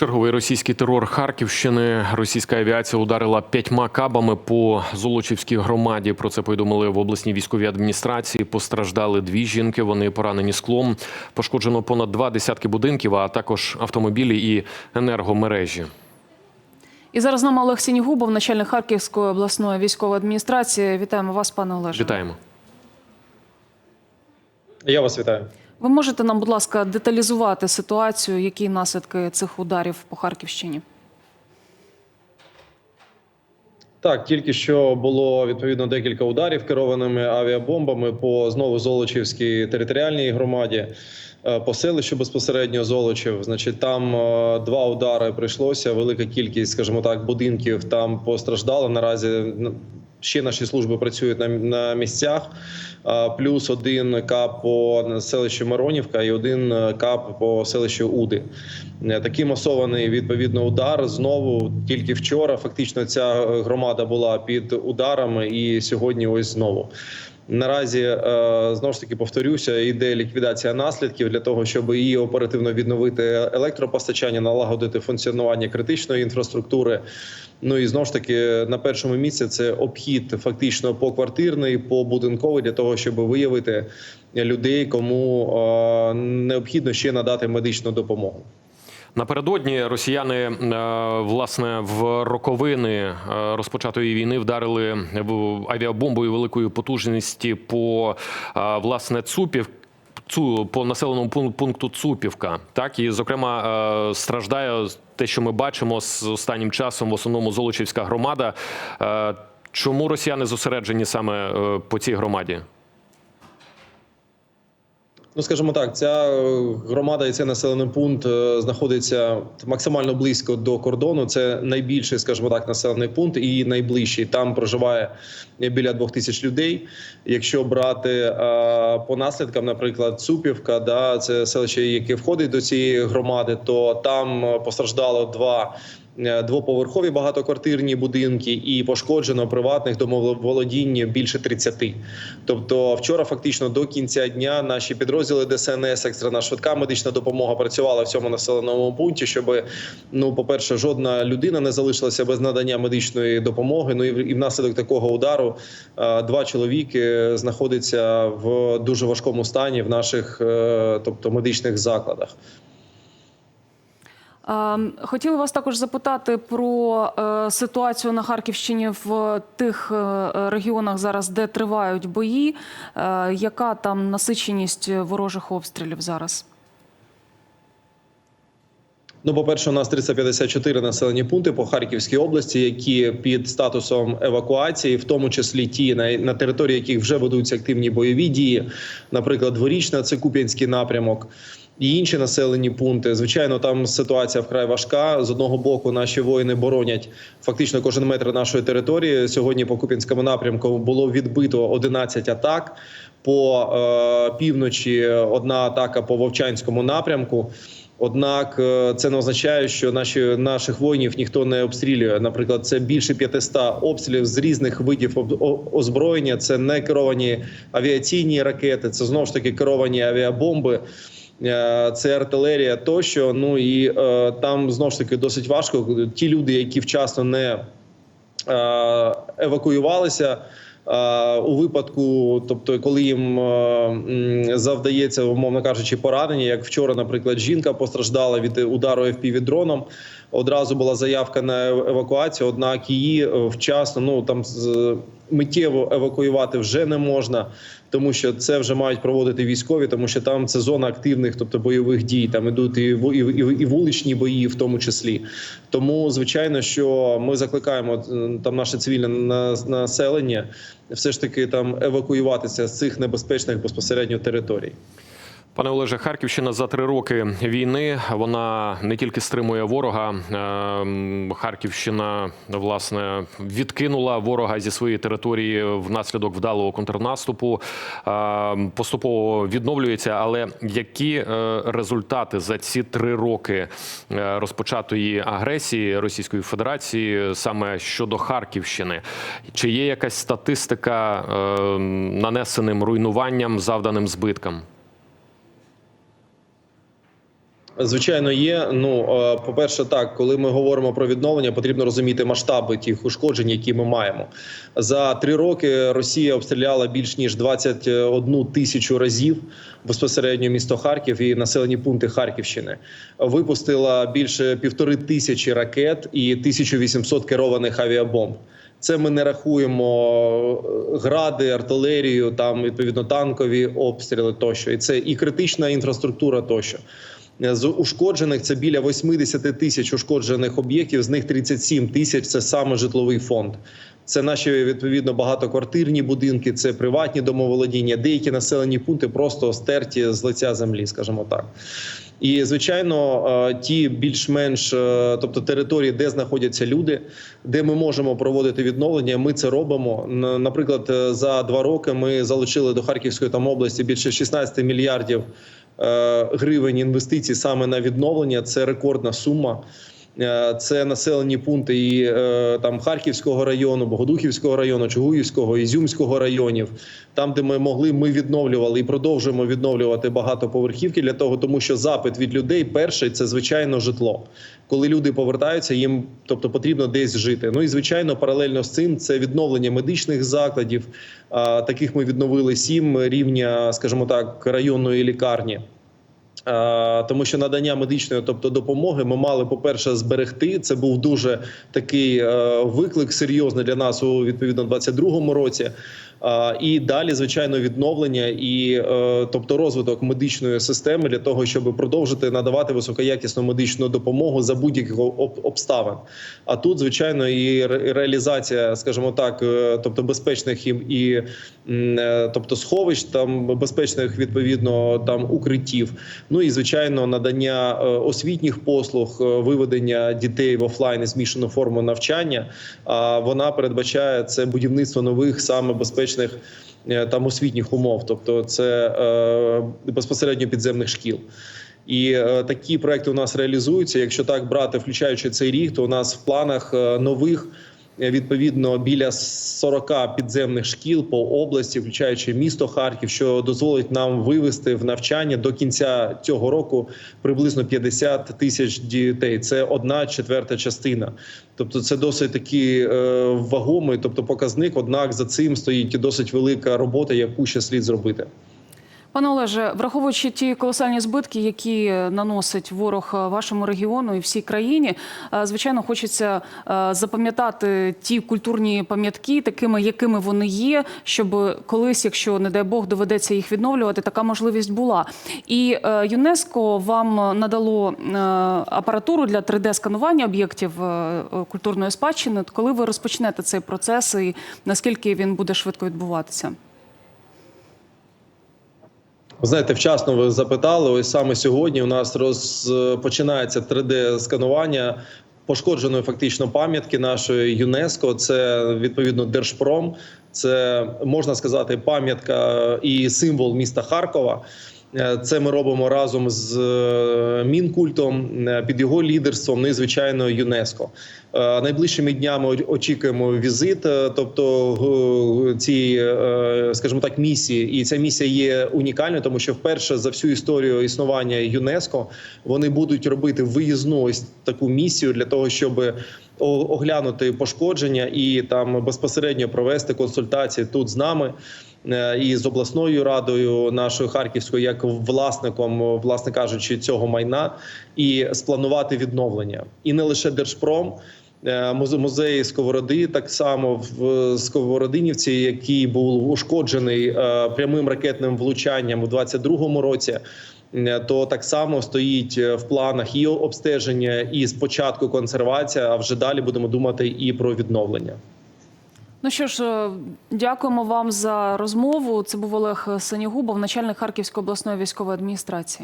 Черговий російський терор Харківщини. Російська авіація ударила п'ятьма кабами по Золочівській громаді. Про це повідомили в обласній військовій адміністрації. Постраждали дві жінки. Вони поранені склом. Пошкоджено понад два десятки будинків, а також автомобілі і енергомережі. І зараз з нами Олег Сінігубов, начальник Харківської обласної військової адміністрації. Вітаємо вас, пане Олеже. Вітаємо. Я вас вітаю. Ви можете нам, будь ласка, деталізувати ситуацію, які наслідки цих ударів по Харківщині? Так, тільки що було відповідно декілька ударів керованими авіабомбами по знову Золочівській територіальній громаді, е, по селищу безпосередньо Золочів. Значить, там е, два удари прийшлося. Велика кількість, скажімо так, будинків там постраждало. Наразі ще наші служби працюють на, на місцях. Плюс один кап по селищу Миронівка і один е, кап по селищу Уди. Е, Такий масований відповідно удар. Знову тільки вчора. Фактично, ця е, громада була під ударами, і сьогодні ось знову. Наразі знову ж таки повторюся, йде ліквідація наслідків для того, щоб її оперативно відновити електропостачання, налагодити функціонування критичної інфраструктури. Ну і знову ж таки на першому місці це обхід фактично поквартирний, побудинковий для того, щоб виявити людей, кому необхідно ще надати медичну допомогу. Напередодні росіяни е, власне в роковини е, розпочатої війни вдарили авіабомбою великої потужності по е, власне Цупів. Цу по населеному пун- пункту Цупівка, так і зокрема страждає те, що ми бачимо з останнім часом, в основному Золочівська громада. Е, Чому росіяни зосереджені саме е, по цій громаді? Ну, скажімо так, ця е, громада і цей населений пункт е, знаходиться максимально близько до кордону. Це найбільший, скажімо так, населений пункт і найближчий. Там проживає біля двох тисяч людей. Якщо брати е, по наслідкам, наприклад, Цупівка, да, це селище, яке входить до цієї громади, то там постраждало два. Е, Двоповерхові багатоквартирні будинки і пошкоджено приватних домоволодінь більше 30. Тобто, вчора фактично до кінця дня наші підрозділи ДСНС, екстрена швидка медична допомога працювала в цьому населеному пункті, щоб ну, по перше, жодна людина не залишилася без надання медичної допомоги. Ну і внаслідок такого удару е, два чоловіки знаходяться в дуже важкому стані в наших, е, тобто медичних закладах. Е, Хотіла вас також запитати про е, ситуацію на Харківщині в тих е, регіонах зараз, де тривають бої. Е, Яка там насиченість ворожих обстрілів зараз? Ну, по-перше, у нас 354 населені пункти по Харківській області, які під статусом евакуації, в тому числі ті, на, на території яких вже ведуться активні бойові дії, наприклад, дворічна, це Куп'янський напрямок. І інші населені пункти, звичайно, там ситуація вкрай важка. З одного боку, наші воїни боронять фактично кожен метр нашої території. Сьогодні по Куп'янському напрямку було відбито 11 атак. По е, півночі одна атака по Вовчанському напрямку. Однак е, це не означає, що наші наших воїнів ніхто не обстрілює. Наприклад, це більше 500 обстрілів з різних видів озброєння. Це не керовані авіаційні ракети, це знову ж таки керовані авіабомби. Е, Це артилерія тощо. Ну і е, там знову ж таки досить важко. Ті люди, які вчасно не е, евакуювалися. У випадку, тобто, коли їм завдається, умовно кажучи, поранення, як вчора, наприклад, жінка постраждала від удару fpv дроном. Одразу була заявка на евакуацію, однак її е, вчасно ну там з- миттєво евакуювати вже не можна, тому що це вже мають проводити військові, тому що там це зона активних, тобто бойових дій. Там ідуть і, і вуличні бої, в тому числі. Тому звичайно, що ми закликаємо е, там наше цивільне населення все ж таки там евакуюватися з цих небезпечних безпосередньо територій. Пане Олеже, Харківщина за три роки війни вона не тільки стримує ворога. ем, Харківщина власне відкинула ворога зі своєї території внаслідок вдалого контрнаступу. ем, Поступово відновлюється. Але які е, результати за ці три роки е, розпочатої агресії Російської Федерації саме щодо Харківщини? Чи є якась статистика ем, нанесеним руйнуванням, завданим збиткам? Звичайно, є. Ну е, по-перше, так, коли ми говоримо про відновлення, потрібно розуміти масштаби тих ушкоджень, які ми маємо. За три роки Росія обстріляла більш ніж 21 тисячу разів безпосередньо місто Харків і населені пункти Харківщини. Випустила більше півтори тисячі ракет і 1800 керованих авіабомб. Це ми не рахуємо е, гради, артилерію, там відповідно танкові обстріли тощо. І це і критична інфраструктура тощо. З ушкоджених це біля 80 тисяч ушкоджених об'єктів. З них 37 тисяч це саме житловий фонд. Це наші відповідно багатоквартирні будинки, це приватні домоволодіння. Деякі населені пункти просто стерті з лиця землі, скажімо так. І звичайно, е, ті більш-менш, е, тобто території, де знаходяться люди, де ми можемо проводити відновлення, ми це робимо. Наприклад, е, за два роки ми залучили до Харківської там області більше 16 мільярдів е, гривень інвестицій саме на відновлення. Це рекордна сума. Е, Це населені пункти і е, там Харківського району, Богодухівського району, Чугуївського, Ізюмського районів, там, де ми могли, ми відновлювали і продовжуємо відновлювати багатоповерхівки для того, тому що запит від людей перший це звичайно житло. Коли люди повертаються, їм тобто потрібно десь жити. Ну і звичайно, паралельно з цим це відновлення медичних закладів. Таких ми відновили сім рівня, скажімо так, районної лікарні. Тому що надання медичної, тобто допомоги, ми мали по перше зберегти. Це був дуже такий е, виклик серйозний для нас у відповідно 22-му році. І далі, звичайно, відновлення і е, тобто розвиток медичної системи для того, щоб продовжити надавати високоякісну медичну допомогу за будь-яких об- обставин. А тут, звичайно, і реалізація, скажімо так, е, тобто безпечних і, і е, тобто сховищ, там безпечних відповідно там укриттів. Ну і звичайно, надання освітніх послуг, виведення дітей в офлайн і змішану форму навчання. А вона передбачає це будівництво нових саме безпечних е, там освітніх умов, тобто це е, безпосередньо підземних шкіл. І е, такі проекти у нас реалізуються. Якщо так брати, включаючи цей рік, то у нас в планах е, нових відповідно біля 40 підземних шкіл по області, включаючи місто Харків, що дозволить нам вивести в навчання до кінця цього року приблизно 50 тисяч дітей. Це одна четверта частина. Тобто, це досить такий е, вагомий, тобто показник. Однак за цим стоїть досить велика робота, яку ще слід зробити. Пане Олеже, враховуючи ті колосальні збитки, які наносить ворог е, вашому регіону і всій країні, е, звичайно, хочеться е, запам'ятати ті культурні пам'ятки, такими, якими вони є, щоб колись, якщо не дай Бог, доведеться їх відновлювати, така можливість була. І ЮНЕСКО вам надало апаратуру для 3D-сканування об'єктів культурної спадщини. Коли ви розпочнете цей процес і наскільки він буде швидко відбуватися? Ви Знаєте, вчасно ви запитали. Ось саме сьогодні у нас розпочинається 3D-сканування пошкодженої фактично пам'ятки нашої ЮНЕСКО. Це відповідно Держпром. Це можна сказати пам'ятка і символ міста Харкова. Е, Це ми робимо разом з е, мінкультом е, під його лідерством. Ну і звичайно, ЮНЕСКО. Найближчими днями очікуємо візит, тобто е, скажімо так, місії. І ця місія є унікальною, тому що вперше за всю історію існування ЮНЕСКО вони будуть робити виїзну ось таку місію для того, щоб оглянути пошкодження і там безпосередньо провести консультації тут з нами. Е, І з обласною радою нашою харківською, як власником, власне кажучи, цього майна, і спланувати відновлення, і не лише Держпром, е, музе- музей Сковороди, так само в Сковородинівці, який був ушкоджений е, прямим ракетним влучанням у 22-му році. То так само стоїть в планах і обстеження, і спочатку консервація. А вже далі будемо думати і про відновлення. Ну що ж, е, дякуємо вам за розмову. Це був Олег Сенігубов, начальник Харківської обласної військової адміністрації.